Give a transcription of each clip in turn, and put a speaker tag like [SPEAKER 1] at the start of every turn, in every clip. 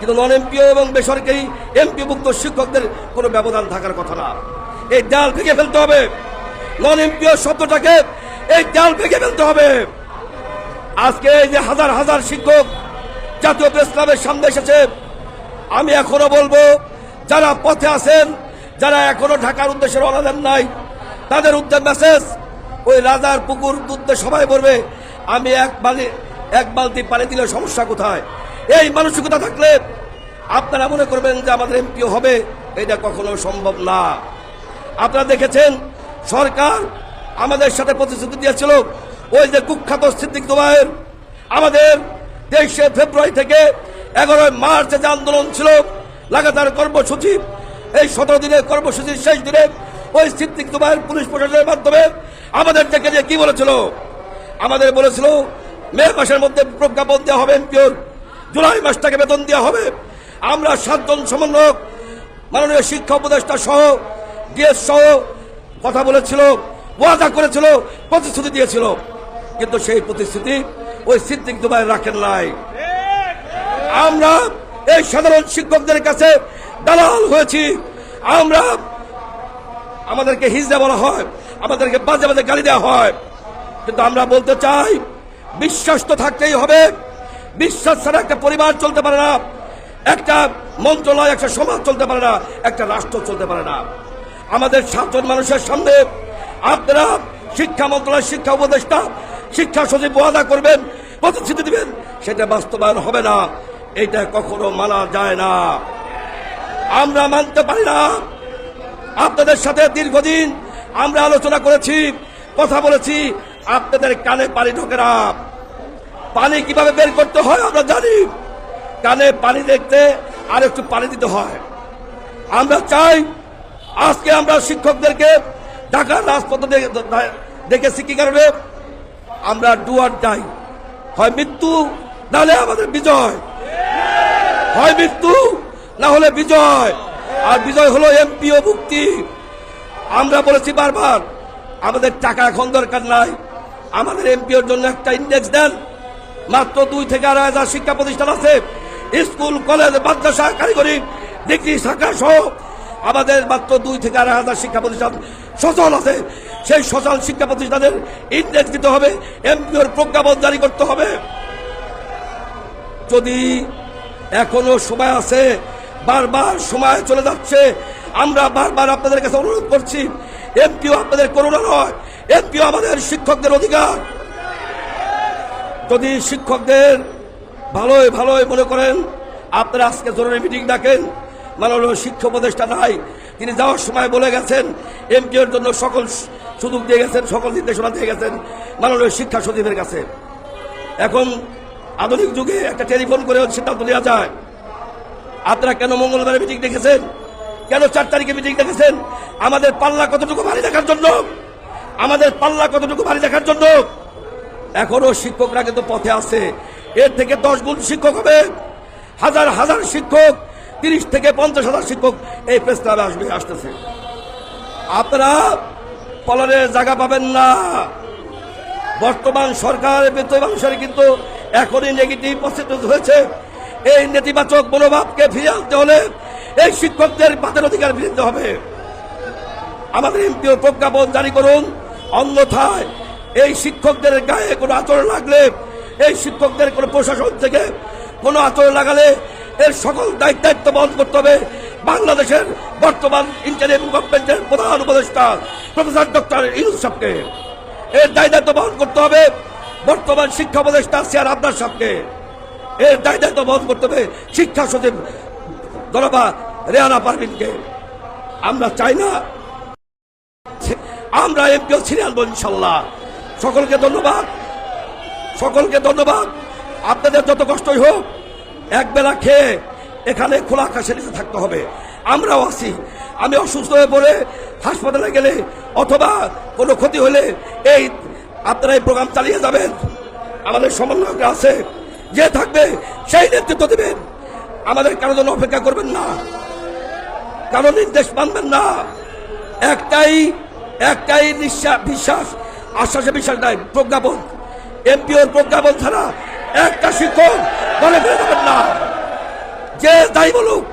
[SPEAKER 1] কিন্তু non MPO এবং বেসরকারি এমপিভুক্ত শিক্ষকদের কোনো ব্যবধান থাকার কথা না। এই দেয়াল ভেঙে ফেলতে হবে। নন এমপিও শব্দটাকে এই দেয়াল ভেঙে ফেলতে হবে। আজকে এই যে হাজার হাজার শিক্ষক জাতীয় ক্লাবের সামনে এসেছে। আমি এখনও বলব, যারা পথে আছেন, যারা এখনও ঢাকার উদ্দেশ্যে রওনা দেন নাই, তাদের উদ্যোগ মেসেজ ওই রাজার পুকুর দুধে সবাই বলবে, আমি এক বালি, এক বালতি পানি দিলে সমস্যা কোথায়? এই মানসিকতা থাকলে আপনারা মনে করবেন যে আমাদের এমপিও হবে। এটা কখনো সম্ভব না। আপনারা দেখেছেন, সরকার আমাদের সাথে প্রতিশ্রুতি দিয়েছিল, ওই যে কুখ্যাত সিদ্দিক দুবাইয়ের আমাদের তেইশে ফেব্রুয়ারি থেকে এগারোই মার্চে যে আন্দোলন ছিল, লাগাতার কর্মসূচি, এই সতেরো দিনের কর্মসূচির শেষ দিনে ওই সিদ্দিক দুবাইয়ের পুলিশ প্রশাসনের মাধ্যমে আমাদের থেকে যে কি বলেছিল? আমাদের বলেছিল, মে মাসের মধ্যে প্রজ্ঞাপন দেওয়া হবে এমপিওর। জুলাই মাসটাকে বেতন দেওয়া হবে। আমরা সাতজন সমন্বয়ক, মাননীয় শিক্ষা উপদেষ্টা সহ ডিএস সহ কথা বলেছিল, ওয়াদা করেছিল, প্রতিশ্রুতি দিয়েছিল। কিন্তু সেই প্রতিশ্রুতি ওই সিদ্দিক দুবাই রাখেন নাই। আমরা এই সাধারণ শিক্ষকদের কাছে দালাল হয়েছি। আমরা আমাদেরকে হিজড়া বলা হয়, আমাদেরকে বাজে বাজে গালি দেওয়া হয়। কিন্তু আমরা বলতে চাই বিশ্বাস তো থাকতেই হবে। বিশ্বাস ছাড়া একটা পরিবার চলতে পারে না। একটা মন্ত্রণালয়, একটা সমাজ চলতে পারে না, একটা রাষ্ট্র চলতে পারে না। আমাদের সাতজন মানুষের সামনে আপনারা শিক্ষা মন্ত্রণালয়, শিক্ষা উপদেষ্টা, শিক্ষা সচিব ওয়াদা করবেন, প্রতিশ্রুতি দিবেন, সেটা বাস্তবায়ন হবে না। এটা কখনো মানা যায় না। আমরা মানতে পারি না। আপনাদের সাথে দীর্ঘদিন আমরা আলোচনা করেছি, কথা বলেছি, আপনাদের কানে পানি ঢোকে না। পানি কীভাবে বের করতে হয় আমরা জানি। কানে পানি দেখতে আর একটু পানি দিতে হয়। আমরা চাই আজকে আমরা শিক্ষকদেরকে ঢাকার রাজপথে দেখেছি কি কারণে? আমরা ডুয়ার যাই। হয় মৃত্যু নাহলে আমাদের বিজয়। হয় মৃত্যু, না হলে বিজয়। আর বিজয় হলো এমপিও মুক্তি। আমরা বলেছি বারবার, আমাদের টাকা এখন দরকার নাই। আমাদের এমপিওর জন্য একটা ইন্ডেক্স দেন। মাত্র দুই থেকে আড়াই হাজার শিক্ষা প্রতিষ্ঠান আছে। স্কুল, কলেজ, মাদ্রাসা, কারিগরি, ডিগ্রি শাখা সহ আমাদের মাত্র দুই থেকে আড়াই হাজার শিক্ষা প্রতিষ্ঠান সচল আছে। সেই সচল শিক্ষা প্রতিষ্ঠানের ইন্ডেক্স দিতে হবে এমপিওর প্রজ্ঞাপন জারি করতে হবে। যদি এখনও সময় আছে, বারবার সময় চলে যাচ্ছে, আমরা বারবার আপনাদের কাছে অনুরোধ করছি এমপিও আপনাদের করোনা নয়। এমপিও আমাদের শিক্ষকদের অধিকার। যদি শিক্ষকদের ভালোই ভালোই মনে করেন, আপনারা আজকে জরুরি মিটিং ডাকেন, মাননীয় শিক্ষা উপদেষ্টা নাই তিনি যাওয়ার সময় বলে গেছেন এমপিওর জন্য সকল সুযোগ দিয়ে গেছেন, সকল নির্দেশনা দিয়ে গেছেন মাননীয় শিক্ষা সচিবের কাছে। এখন আধুনিক যুগে একটা টেলিফোন করে সিদ্ধান্ত নেওয়া যায়। আপনারা কেন মঙ্গলবারে মিটিং দেখেছেন? কেন চার তারিখে মিটিং দেখেছেন? আমাদের পাল্লা কতটুকু ভারী দেখার জন্য? আমাদের পাল্লা কতটুকু ভারী দেখার জন্য? এখনও শিক্ষকরা কিন্তু পথে আছে। এর থেকে দশ গুণ শিক্ষক হবে। হাজার হাজার শিক্ষক, তিরিশ থেকে পঞ্চাশ হাজার শিক্ষক এই প্রেস আসবে, আসতেছে। আপনারা পলারের জায়গা পাবেন না। বর্তমান সরকার মানুষের কিন্তু এখনই নেগেটিভ পজিটিভ হয়েছে। এই নেতিবাচক মনোভাবকে ফিরে আনতে হলে এই শিক্ষকদের বাদের অধিকার ফিরে হবে। আমাদের এমপিও প্রজ্ঞাপন জারি করুন। অন্যথায় এই শিক্ষকদের গায়ে কোনো আচরণ লাগলে, এই শিক্ষকদের কোনো প্রশাসন থেকে কোনো আচরণ লাগালে এর সকল দায়িত্ব বহন করতে হবে। বাংলাদেশের বর্তমান ইন্টারিম গভর্নমেন্টের প্রধান উপদেষ্টা প্রফেসর ডক্টর ইউনুস সাহকে এর দায় দায়িত্ব বহন করতে হবে বর্তমান শিক্ষা উপদেষ্টা সিয়ার আবদার সাহকে এর দায় দায়িত্ব বহন করতে হবে শিক্ষা সচিব দরবা রেহানা পারভিনকে। আমরা চাই না, আমরা এমপিও আনব ইনশাল্লাহ সকলকে ধন্যবাদ। সকলকে ধন্যবাদ। আপনাদের যত কষ্টই হোক এক বেলা খেয়ে এখানে খোলা আকাশের নিচে থাকতে হবে। আমরাও আছি। আমি অসুস্থ হয়ে পড়ে হাসপাতালে গেলে অথবা কোনো ক্ষতি হলে এই আপনারা এই প্রোগ্রাম চালিয়ে যাবেন। আমাদের সমন্বয়করা আছে, যে থাকবে সেই নেতৃত্ব দেবেন। আমাদের কারও জন্য অপেক্ষা করবেন না। কারও নির্দেশ মানবেন না। একটাই একটাই নিঃশ্বাস বিশ্বাস আশ্বাসে বিশ্বাস নাই, প্রজ্ঞাপন। এমপিওর প্রজ্ঞাপন ছাড়া একটা শিক্ষক ঘরে ফিরে যাবেন না। যে তাই বলুক,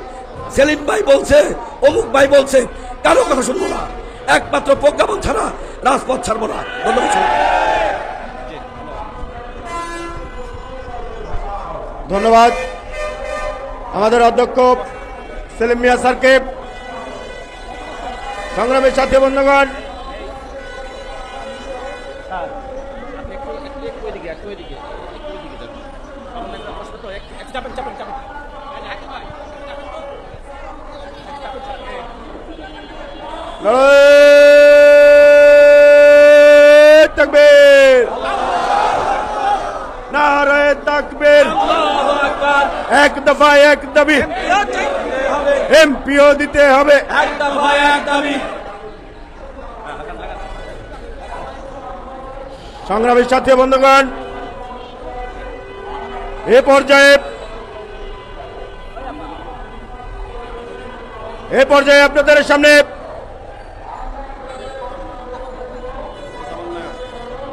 [SPEAKER 1] সেলিম ভাই বলছে, অমুক ভাই বলছে, কারও কথা শুনব না। একমাত্র প্রজ্ঞাপন ছাড়া রাজপথ ছাড়বো না। ধন্যবাদ
[SPEAKER 2] ধন্যবাদ। আমাদের অধ্যক্ষ সেলিম মিয়া স্যারকে। সংগ্রামের সাথে বন্ধুগণ
[SPEAKER 3] ওইদিকে একটু ওইদিকে একটু ওইদিকে যান সামনে তো একটু একটু চাপেন চাপেন চাপেন।
[SPEAKER 2] নারায়ে তাকবীর। নারায়ে এক দফা এক দাবি। এমপিও দিতে হবে। সংগ্রামের সাথে বন্ধুগণ এ পর্যায়ে এ পর্যায়ে আপনাদের সামনে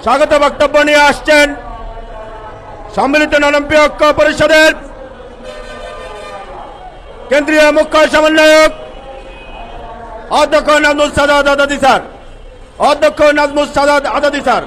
[SPEAKER 2] স্বাগত বক্তব্য নিয়ে আসছেন সম্মিলিত অলিম্পিক ঐক্য পরিষদের কেন্দ্রীয় মুখ্য সমন্বয়ক অধ্যক্ষ নাজমুল সাদাত আদাদি স্যার। অধ্যক্ষ নাজমুল সাদাত আদাদি স্যার।